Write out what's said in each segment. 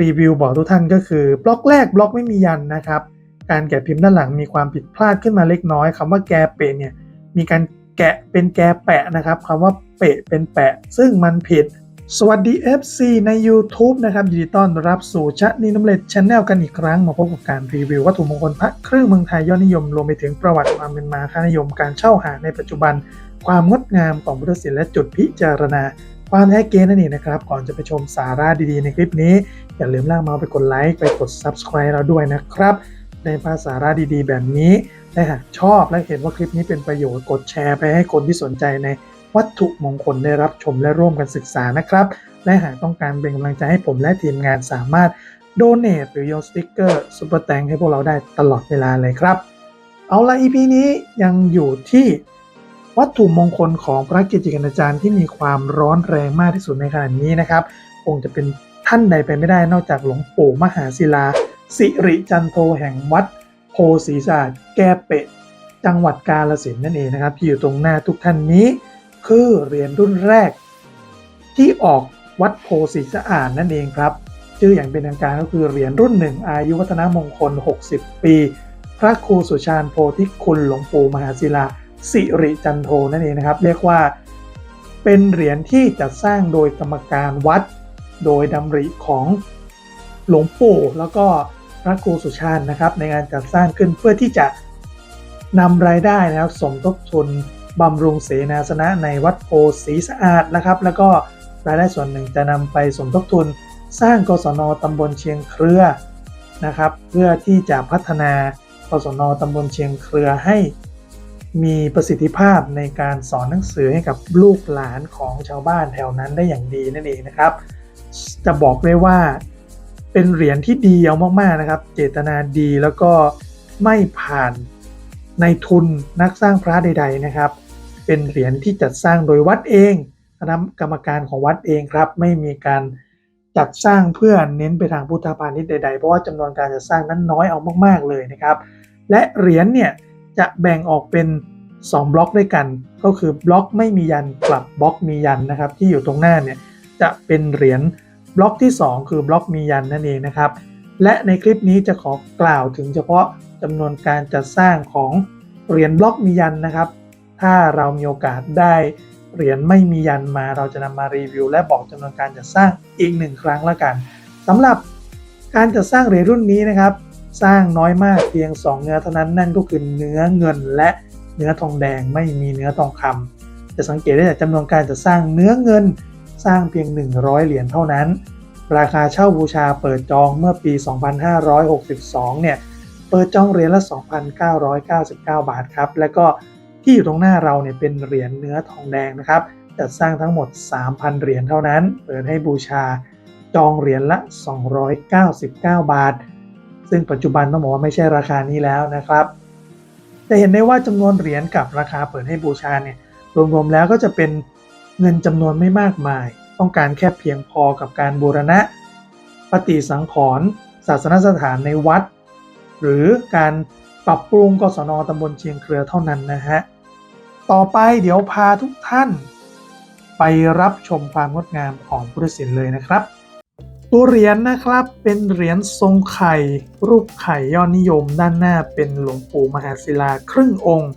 รีวิวบอกทุกท่านก็คือบล็อกแรกบล็อกไม่มียันนะครับ การแกะพิมพ์ด้านหลังมีความผิดพลาดขึ้นมาเล็กน้อยคำว่าแกเปะเนี่ยมีการแกะเป็นแกแปะนะครับคำว่าเปะเป็นแปะ ซึ่งมันผิด สวัสดี FC ใน YouTube นะครับยินดีต้อนรับสู่ชะนีน้ำเล็ดชาแนลกันอีกครั้ง มาพบกับการรีวิววัตถุมงคลพระเครื่องเมืองไทยยอดนิยมรวมไปถึงประวัติความเป็นมาค่านิยมการเช่าหาในปัจจุบัน ความงดงามของพุทธศิลป์และจุดพิจารณาความแท้เกณฑ์นั่นเองนะครับ ก่อนจะไปชมสาระดีๆในคลิปนี้ อย่าลืมลากเมาส์ไปกดไลค์ไปกด Subscribe เราด้วยนะครับในภาษาระดีๆ แบบนี้ และหากชอบและเห็นว่าคลิปนี้เป็นประโยชน์กดแชร์ไปให้คนที่สนใจในวัตถุมงคลได้รับชมและร่วมกันศึกษานะครับ และหากต้องการเป็นกำลังใจให้ผมและทีมงานสามารถโดเน a หรือโยนสติกเกอร์ซุปเปอร์แตงให้พวกเราได้ตลอดเวลาเลยครับ เอาละ EP นี้ยังอยู่ที่วัตถุมงคลของพระเกจิกาจารย์ที่มีความร้อนแรงมากที่สุดในขณะนี้นะครับ คงจะเป็น ท่านใดไปไม่ได้นอกจากหลวงปู่มหาศิลา สิริจันโทแห่งวัด โพศีศาสตร์แก้เปะจังหวัดกาลสินนั่นเองนะครับที่อยู่ตรงหน้าทุกท่านนี้ คือเหรียญรุ่นแรก ที่ออกวัดโพสีสะอาดนั่นเองครับชื่ออย่างเป็นทางการก็คือเหรียญรุ่นหนึ่งอายุวัฒนมงคล 60 ปี พระครูสุชาญโพธิคุณหลวงปู่มหาศิลา สิริจันโทนั่นเองนะครับ เรียกว่าเป็นเหรียญที่จัดสร้างโดยกรรมการวัด โดยดำริของหลวงปู่แล้วก็พระครูสุชาญนะครับ ในการจัดสร้างขึ้นเพื่อที่จะนำรายได้นะครับสมทบทุนบำรุงเสนาสนะในวัดโพสีสะอาดนะครับ แล้วก็รายได้ส่วนหนึ่งจะนำไปสมทบทุน สร้างกศนตำบลเชียงเครือนะครับ เพื่อที่จะพัฒนากศนตำบลเชียงเครือให้มีประสิทธิภาพในการสอนหนังสือให้กับลูกหลานของชาวบ้านแถวนั้นได้อย่างดีนั่นเองนะครับ จะบอกได้ว่าเป็นเหรียญที่ดีเอามากๆนะครับ เจตนาดีแล้วก็ไม่ผ่านในทุนนักสร้างพระใด ๆนะครับ เป็นเหรียญที่จัดสร้างโดยวัดเองคณะกรรมการของวัดเองครับ ไม่มีการจัดสร้างเพื่อเน้นไปทางพุทธพาณิชย์ใดๆ เพราะว่าจำนวนการจัดสร้างนั้นน้อยเอามากๆเลยนะครับ และเหรียญเนี่ยจะแบ่งออกเป็น 2 บล็อกด้วยกัน ก็คือบล็อกไม่มียันกลับบล็อกมียันนะครับ ที่อยู่ตรงหน้าเนี่ย จะเป็นเหรียญบล็อกที่ 2 คือบล็อกมียันนั่นเองนะครับ และในคลิปนี้จะขอกล่าวถึงเฉพาะจำนวนการจัดสร้างของเหรียญบล็อกมียันนะครับ ถ้าเรามีโอกาสได้เหรียญไม่มียันมาเราจะนำมารีวิว และบอกจำนวนการจัดสร้างอีกหนึ่งครั้งละกันสำหรับการจัดสร้างเหรียญรุ่นนี้นะครับ สร้างน้อยมากเพียง 2 เนื้อเท่านั้นนั่นก็คือเนื้อเงินและเนื้อทองแดงไม่มีเนื้อทองคำจะสังเกตได้จากจำนวนการจัดสร้างเนื้อเงิน สร้างเพียง 100 เหรียญเท่านั้น ราคาเช่าบูชาเปิดจองเมื่อปี 2562 เนี่ย เปิดจองเหรียญละ 2,999 บาทครับ และก็ที่อยู่ตรงหน้าเราเนี่ยเป็นเหรียญเนื้อทองแดงนะครับจัดสร้างทั้งหมด 3,000 เหรียญเท่านั้น เปิดให้บูชาจองเหรียญละ 299 บาท ซึ่งปัจจุบันต้องบอกว่าไม่ใช่ราคานี้แล้วนะครับจะเห็นได้ว่าจำนวนเหรียญกับราคาเปิดให้บูชาเนี่ยรวมๆแล้วก็จะเป็น เงินจำนวนไม่มากมาย ต้องการแค่เพียงพอกับการบูรณะ ปฏิสังขรณ์ศาสนสถานในวัด หรือการปรับปรุงกศนตำบลเชียงเครือเท่านั้นนะฮะ ต่อไปเดี๋ยวพาทุกท่าน ไปรับชมความงดงามของพุทธศิลป์เลยนะครับ ตัวเหรียญนะครับเป็นเหรียญทรงไข่ รูปไข่ยอดนิยมด้านหน้าเป็นหลวงปู่มหาศิลาครึ่งองค์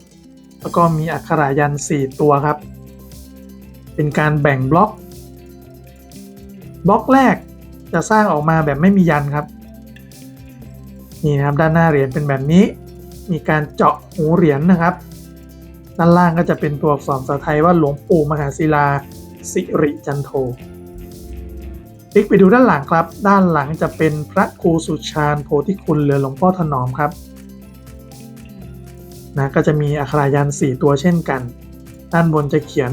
แล้วก็มีอักขรายันต์4ตัวครับ เป็นการแบ่งบล็อก บล็อกแรกจะสร้างออกมาแบบไม่มียันครับนี่นะครับด้านหน้าเหรียญเป็นแบบนี้ มีการเจาะหูเหรียญนะครับ ด้านล่างก็จะเป็นตัวอักษรภาษาไทยว่าหลวงปู่มหาศิลา สิริจันโทคลิกไปดูด้านหลังครับ ด้านหลังจะเป็นพระครูสุชาญโพธิคุณหรือหลวงพ่อถนอมครับนะก็จะมีอักขรายันต์4ตัวเช่นกัน ด้านบนจะเขียน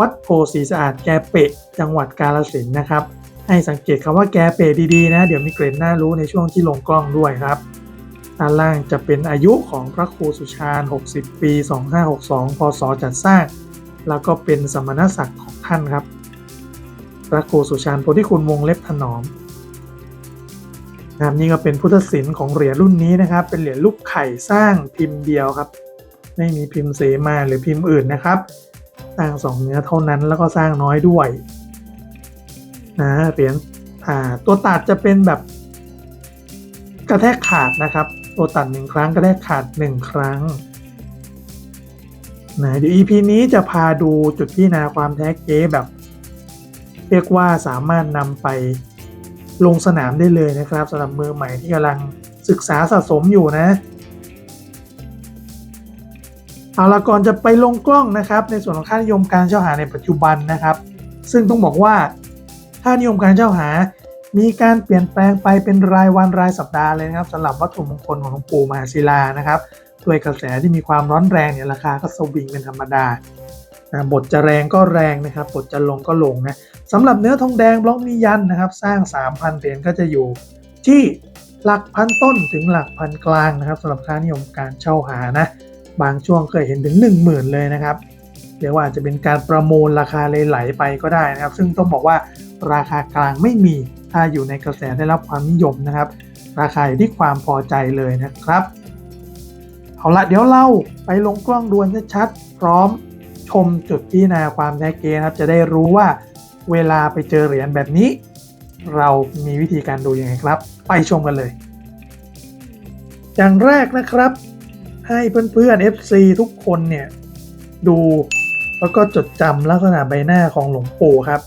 วัดโพสีสะอาดแกเปะจังหวัดกาลสินนะครับ ให้สังเกตคำว่าแกเปะดีๆนะเดี๋ยวมีเกรดน่ารู้ในช่วงที่ลงกล้องด้วยครับด้านล่างจะเป็นอายุของพระครูสุชาญ 60 ปี 2562 พศจัดสร้าง แล้วก็เป็นสมณศักดิ์ของท่านครับ พระครูสุชาญโพธิคุณวงเล็บถนอมนะครับนี่ก็เป็นพุทธศิลป์ของเหรียญรุ่นนี้นะครับ เป็นเหรียญลูกไข่สร้างพิมพ์เดียวครับ ไม่มีพิมพ์เสมาหรือพิมพ์อื่นนะครับ สร้างสองเนื้อเท่านั้นแล้วก็สร้างน้อยด้วยนะเหรียญอ่าตัวตัดจะเป็นแบบกระแทกขาดนะครับ ตัวตัดหนึ่งครั้งกระแทกขาดหนึ่งครั้งนะเดี๋ยว EP นี้จะพาดูจุดที่นาความแท้เก๊แบบ เรียกว่าสามารถนำไปลงสนามได้เลยนะครับสำหรับมือใหม่ที่กำลังศึกษาสะสมอยู่นะ เอาละก่อนจะไปลงกล้องนะครับในส่วนของค่านิยมการเช่าหาในปัจจุบันนะครับ ซึ่งต้องบอกว่าค่านิยมการเช่าหา มีการเปลี่ยนแปลงไปเป็นรายวันรายสัปดาห์เลยนะครับสำหรับวัตถุมงคลของหลวงปู่มหาศิลานะครับด้วยกระแสที่มีความร้อนแรงเนี่ยราคาก็สวิงเป็นธรรมดาบทจะแรงก็แรงนะครับบทจะลงก็ลงนะสำหรับเนื้อทองแดงบล็อกมียันนะครับ สร้าง 3,000เหรียญก็จะอยู่ที่หลักพันต้นถึงหลักพันกลางนะครับสำหรับค่านิยมการเช่าหานะ บางช่วงเคยเห็นถึง 10,000 เลยนะครับเรียกว่าอาจจะเป็นการประมูลราคาเลยไหลไปก็ได้นะครับ ซึ่งต้องบอกว่าราคากลางไม่มีถ้าอยู่ในกระแสได้รับความนิยมนะครับ ราคาอยู่ที่ความพอใจเลยนะครับ เอาละเดี๋ยวเราไปลงกล้องดวนชัดๆพร้อมชมจุดที่นาความแท้เกนะครับ จะได้รู้ว่าเวลาไปเจอเหรียญแบบนี้ เรามีวิธีการดูยังไงครับ ไปชมกันเลย อย่างแรกนะครับ ให้เพื่อนๆ FC ทุกคนเนี่ย ดูแล้วก็จดจำลักษณะใบหน้าของหลวงปู่ครับ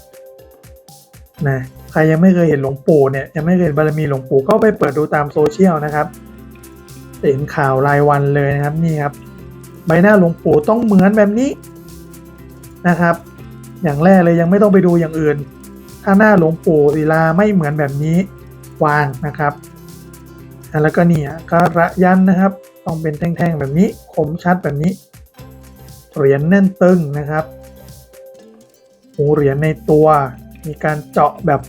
นะใครยังไม่เคยเห็นหลวงปู่เนี่ยยังไม่เคยเห็นบารมีหลวงปู่ก็ไปเปิดดูตามโซเชียลนะครับเห็นข่าวรายวันเลยนะครับนี่ครับ ใบหน้าหลวงปู่ต้องเหมือนแบบนี้นะครับ อย่างแรกเลยยังไม่ต้องไปดูอย่างอื่น ถ้าหน้าหลวงปู่ศิลาไม่เหมือนแบบนี้วางนะครับแล้วก็นี่ก็ระยันนะครับ ต้องเป็นแท่งๆแบบนี้คมชัดแบบนี้ เหรียญแน่นตึงนะครับหูเหรียญในตัวมีการเจาะแบบ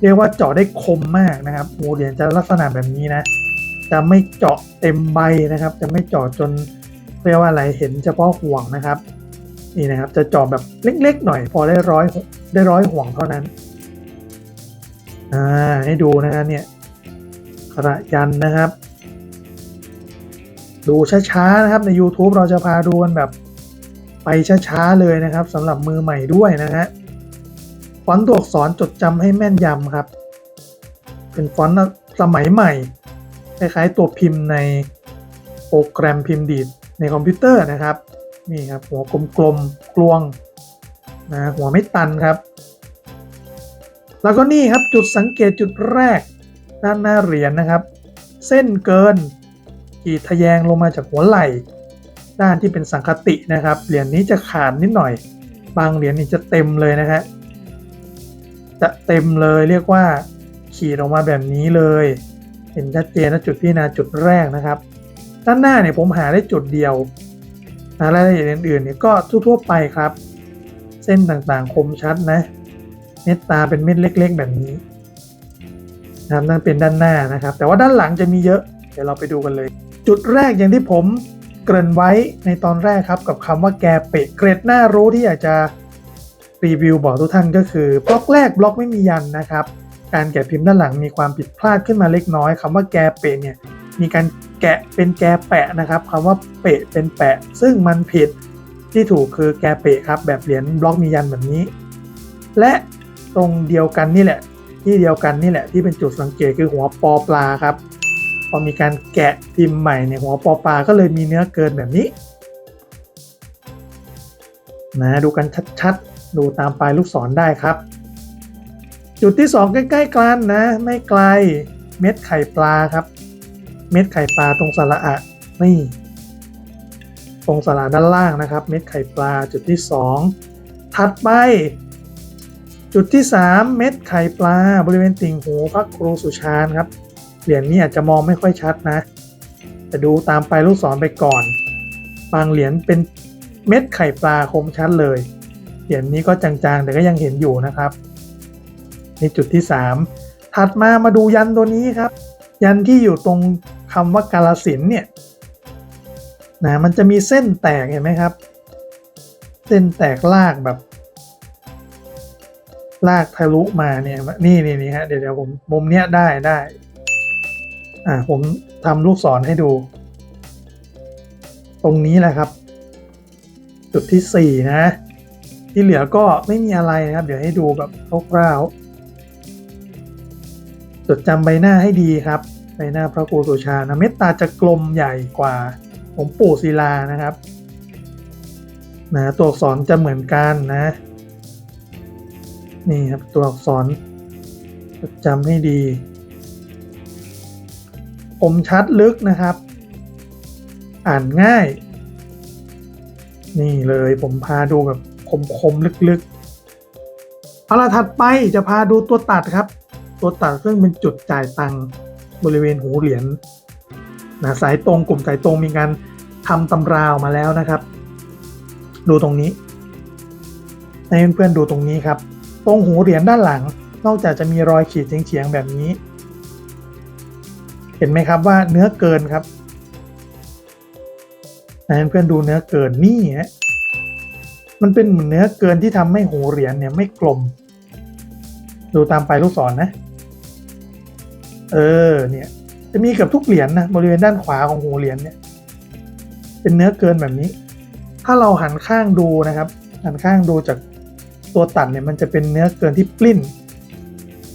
เรียกว่าเจาะได้คมมากนะครับหูเหรียญจะลักษณะแบบนี้นะ จะไม่เจาะเต็มใบนะครับ จะไม่เจาะจนเรียกว่าอะไรเห็นเฉพาะห่วงนะครับนี่นะครับ จะเจาะแบบเล็กๆหน่อย พอได้ร้อยได้ร้อยห่วงเท่านั้นอ่าให้ดูนะครับเนี่ยกระยันนะครับ ดูช้าๆนะครับใน YouTube เราจะพาดูกันแบบไปช้าๆเลยนะครับสำหรับมือใหม่ด้วยนะฮะฟอนต์ตัวอักษรจดจำให้แม่นยำครับ เป็นฟอนต์สมัยใหม่คล้ายๆตัวพิมพ์ในโปรแกรมพิมพ์ดีดในคอมพิวเตอร์นะครับนี่ครับหัวกลมๆกลวงนะหัวไม่ตันครับ แล้วก็นี่ครับจุดสังเกตจุดแรกด้านหน้าเหรียญนะครับ เส้นเกิน ขีดทะแยงลงมาจากหัวไหล่ ด้านที่เป็นสังคตินะครับ เหรียญนี้จะขาดนิดหน่อย บางเหรียญนี่จะเต็มเลยนะฮะจะเต็มเลยเรียกว่า ขีดออกมาแบบนี้เลย เห็นชัดเจนนะจุดพิจารณาจุดแรกนะครับ ด้านหน้าเนี่ยผมหาได้จุดเดียวนะรายละเอียดอื่นๆเนี่ยก็ทั่วๆไปครับ เส้นต่างๆคมชัดนะ เม็ดตาเป็นเม็ดเล็ก ๆ แบบนี้นะครับนั่นเป็นด้านหน้านะครับ แต่ว่าด้านหลังจะมีเยอะ เดี๋ยวเราไปดูกันเลย จุดแรกอย่างที่ผมเกริ่นไว้ในตอนแรกครับ กับคำว่าแกเปะเกรดหน้ารู้ที่อยากจะรีวิวบอกทุกท่านก็คือบล็อกแรกบล็อกไม่มียันนะครับ การแกะพิมพ์ด้านหลังมีความผิดพลาดขึ้นมาเล็กน้อยคำว่าแกเปะเนี่ยมีการแกะเป็นแกแปะนะครับคำว่าเปะเป็นแปะ ซึ่งมันผิดที่ถูกคือแกเปะครับ แบบเหรียญบล็อกมียันแบบนี้ และตรงเดียวกันนี่แหละ ที่เดียวกันนี่แหละที่เป็นจุดสังเกตคือหัวปอปลาครับ อมีการแกะพิมพ์ใหม่เนี่ยหัวปอปลาก็เลยมีเนื้อเกินแบบนี้นะดูกันชัดๆ ดูตามปลายลูกศรได้ครับ จุดที่ 2 ใกล้ๆกันนะ ไม่ไกลเม็ดไข่ปลาครับ เม็ดไข่ปลาตรงสระอะนี่ตรงสระด้านล่างนะครับ เม็ดไข่ปลาจุดที่ 2 ถัดไป จุดที่ 3 เม็ดไข่ปลาบริเวณติ่งหูพระครูสุชาญครับ เหรียญนี้อาจจะมองไม่ค่อยชัดนะ แต่ดูตามไปลูกศรไปก่อน บางเหรียญเป็นเม็ดไข่ปลาคมชัดเลย เหรียญนี้ก็จางๆ แต่ก็ยังเห็นอยู่นะครับ ในจุดที่ 3 ถัดมามาดูยันตัวนี้ครับ ยันที่อยู่ตรงคำว่ากาลสินเนี่ยนะมันจะมีเส้นแตกเห็นไหมครับ เส้นแตกลากแบบลากทะลุมาเนี่ยนี่นี่นี่ฮะเดี๋ยวเดี๋ยวผมมุมเนี้ยได้ได้ อ่าผมทำลูกศรให้ดู ตรงนี้แหละครับ จุดที่สี่นะ ที่เหลือก็ไม่มีอะไรนะครับ เดี๋ยวให้ดูแบบคร่าวๆจดจำใบหน้าให้ดีครับ ใบหน้าพระครูสุชานะเม็ดตาจะกลมใหญ่กว่าหลวงปู่ศิลานะครับนะตัวอักษรจะเหมือนกันนะ นี่ครับตัวอักษรจดจำให้ดี มชัดลึกนะครับ อ่านง่าย นี่เลยผมพาดูแบบคมๆลึกๆเอาละถัดไปจะพาดูตัวตัดครับ ตัวตัดซึ่งเป็นจุดจ่ายตังค์บริเวณหูเหรียญนะสายตรงกลุ่มสายตรงมีการทำตำราวมาแล้วนะครับ ดูตรงนี้ ให้เพื่อนๆดูตรงนี้ครับ ตรงหูเหรียญด้านหลัง นอกจากจะมีรอยขีดเฉียงๆแบบนี้ ห็นไหมครับว่าเนื้อเกินครับให้เพื่อนดูเนื้อเกินนี่ฮะมันเป็นเหมือนเนื้อเกินที่ทำให้หูเหรียญเนี่ยไม่กลม ดูตามปลายลูกศรนนะ เออเนี่ยจะมีเกับทุกเหรียญนะบริเวณด้านขวาของหูเหรียญเนี่ย เป็นเนื้อเกินแบบนี้ ถ้าเราหันข้างดูนะครับ หันข้างดูจากตัวตัดเนี่ยมันจะเป็นเนื้อเกินที่ปลิ้น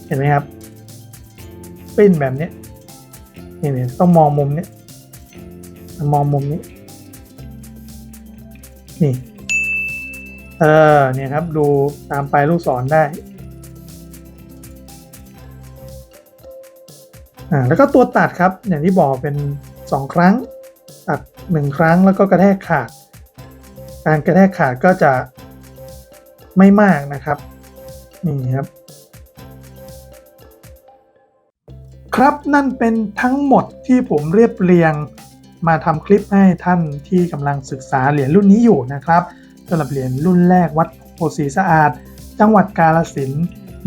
เห็นไหมครับ ปลิ้นแบบนี้ เนี่ยต้องมองมุมนี้มองมุมนี้ นี่ เออ เนี่ยครับ ดูตามปลายลูกศรได้ อ่า แล้วก็ตัวตัดครับ อย่างที่บอกเป็น 2 ครั้ง ตัด 1 ครั้งแล้วก็กระแทกขาด การกระแทกขาดก็จะไม่มากนะครับ นี่ครับ ครับนั่นเป็นทั้งหมดที่ผมเรียบเรียง มาทำคลิปให้ท่านที่กำลังศึกษาเหรียญรุ่นนี้อยู่นะครับสำหรับเหรียญรุ่นแรกวัดโพสีสะอาด จังหวัดกาลสิน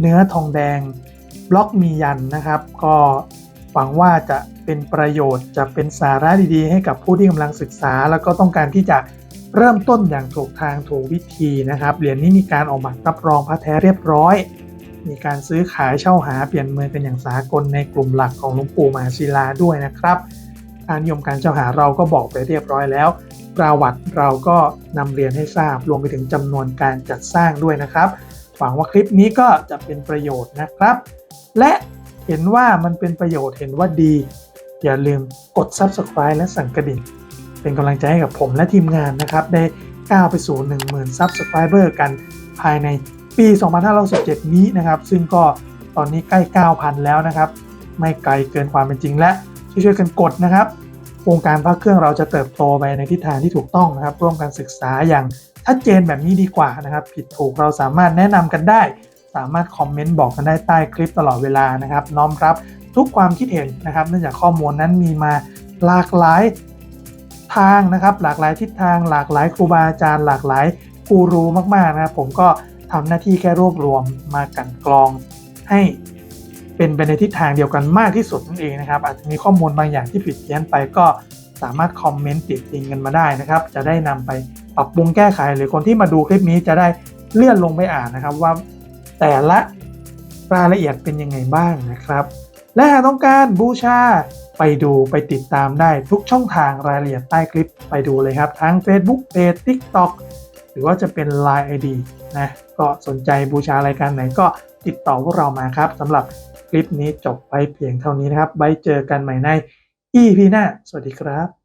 เนื้อทองแดง บล็อกมียันนะครับ ก็หวังว่าจะเป็นประโยชน์จะเป็นสาระดี ๆ ให้กับผู้ที่กำลังศึกษา แล้วก็ต้องการที่จะเริ่มต้นอย่างถูกทางถูกวิธีนะครับเหรียญนี้มีการออกหมายรับรองพระแท้เรียบร้อย มีการซื้อขายเช่าหาเปลี่ยนมือกันอย่างสากลในกลุ่มหลักของหลวงปู่มหาศิลาด้วยนะครับการนิยมการเช่าหาเราก็บอกไปเรียบร้อยแล้ว ประวัติเราก็นำเรียนให้ทราบรวมไปถึงจำนวนการจัดสร้างด้วยนะครับ หวังว่าคลิปนี้ก็จะเป็นประโยชน์นะครับ และเห็นว่ามันเป็นประโยชน์เห็นว่าดี อย่าลืมกด Subscribe และสั่นกระดิ่งเป็นกำลังใจให้กับผมและทีมงานนะครับ ได้ก้าวไปสู่ 10,000 Subscriber กันภายใน ปี 2567 นี้นะครับ ซึ่งก็ตอนนี้ใกล้ 9,000 แล้วนะครับ ไม่ไกลเกินความเป็นจริงและ ช่วยๆกันกดนะครับวงการพระเครื่องเราจะเติบโตไปในทิศทางที่ถูกต้องนะครับ ร่วมกันศึกษาอย่างชัดเจนแบบนี้ดีกว่านะครับ ผิดถูกเราสามารถแนะนำกันได้ สามารถคอมเมนต์บอกกันได้ใต้คลิปตลอดเวลานะครับ น้อมรับทุกความคิดเห็นนะครับ เนื่องจากข้อมูลนั้นมีมาหลากหลายทางนะครับ หลากหลายทิศทาง หลากหลายครูบาอาจารย์ หลากหลายกูรูมากๆนะครับ ผมก็ ทำหน้าที่แค่รวบรวมมากันกรอง ให้เป็นไปในทิศทางเดียวกันมากที่สุดนั่นเองนะครับ อาจจะมีข้อมูลบางอย่างที่ผิดเพี้ยนไปก็สามารถคอมเมนต์ติดติงกันมาได้นะครับ จะได้นำไปปรับปรุงแก้ไข หรือคนที่มาดูคลิปนี้จะได้เลื่อนลงไปอ่านนะครับว่าแต่ละรายละเอียดเป็นยังไงบ้างนะครับ และหากต้องการบูชาไปดูไปติดตามได้ทุกช่องทางรายละเอียดใต้คลิปไปดูเลยครับ ทั้ง Facebook Page TikTok หรือว่าจะเป็น Line ID นะก็สนใจบูชารายการไหนก็ติดต่อพวกเรามาครับสำหรับคลิปนี้จบไปเพียงเท่านี้นะครับไว้เจอกันใหม่ใน EP หน้า สวัสดีครับ